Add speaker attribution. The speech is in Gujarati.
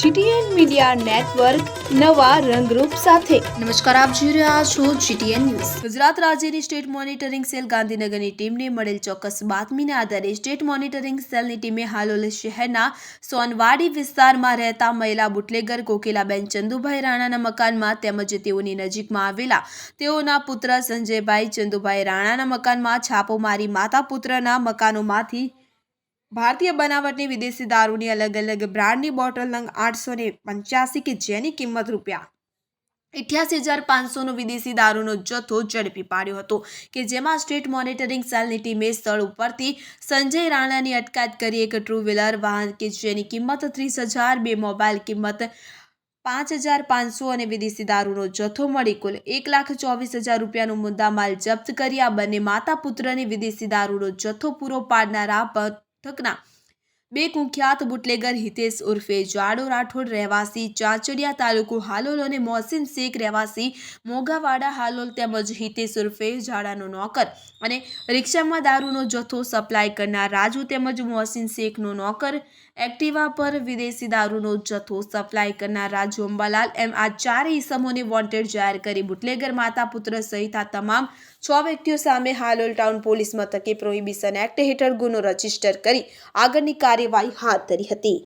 Speaker 1: જીટીએન મીડિયા નેટવર્ક નવા રંગરૂપ સાથે.
Speaker 2: નમસ્કાર, આપ જોઈ રહ્યા છો જીટીએન ન્યૂઝ. ગુજરાત રાજ્યની સ્ટેટ મોનિટરિંગ સેલ ગાંધીનગરની ટીમને મળેલ ચોક્કસ બાતમીને આધારે સ્ટેટ મોનિટરિંગ સેલની ટીમે હાલોલ શહેરના સોનવાડી વિસ્તારમાં રહેતા મહિલા બુટલેગર, કોકિલાબેન, ચંદુભાઈ રાણાના મકાનમાં તેમજ તેઓની નજીકમાં આવેલા તેઓના પુત્ર સંજયભાઈ, ચંદુભાઈ રાણાના મકાનમાં છાપો મારી માતા પુત્રના મકાનોમાંથી ભારતીય બનાવટની વિદેશી દારૂની અલગ અલગ બ્રાન્ડની બોટલ નંગ આઠસો ને પંચ્યાસી કે જેની કિંમત રૂપિયા અઠ્યાસી હજાર પાંચસોનો વિદેશી દારૂનો જથ્થો ઝડપી પાડ્યો હતો, કે જેમાં સ્ટેટ મોનિટરિંગ સેલની ટીમે સ્થળ ઉપરથી સંજય રાણાની અટકાયત કરી એક ટુ વ્હીલર વાહન કે જેની કિંમત ત્રીસ હજાર, બે મોબાઈલ કિંમત પાંચ હજાર પાંચસો અને વિદેશી દારૂનો જથ્થો મળી કુલ એક લાખ ચોવીસ હજાર રૂપિયાનો મુદ્દામાલ જપ્ત કરી આ બંને માતા પુત્રની વિદેશી દારૂનો જથ્થો પૂરો પાડનારા 特段 બે કુખ્યાત બુટલેગર હિતેશ ઉર્ફે જાડો રાઠોડ રહેવાસી, ચાંચડિયા તાલુકો હાલોલ અને મોહસિન શેખ રહેવાસી મોગાવાડા હાલોલ તેમજ હિતેશ ઉર્ફે જાડાનો નોકર અને રિક્ષામાં દારૂનો જથ્થો સપ્લાય કરનાર રાજુ તેમજ મોહસિન શેખનો નોકર, એક્ટિવા પર વિદેશી દારૂનો જથ્થો સપ્લાય કરનાર રાજુ અંબાલાલ એમ આ ચારે ઈસમોને વોન્ટેડ જાહેર કરી બુટલેગર માતા પુત્ર સહિત આ તમામ છ વ્યક્તિઓ સામે હાલોલ ટાઉન પોલીસ મથકે પ્રોહિબિશન એક્ટ હેઠળ ગુનો રજિસ્ટર કરી આગળની કાર્યવાહી હાથ ધરી હતી.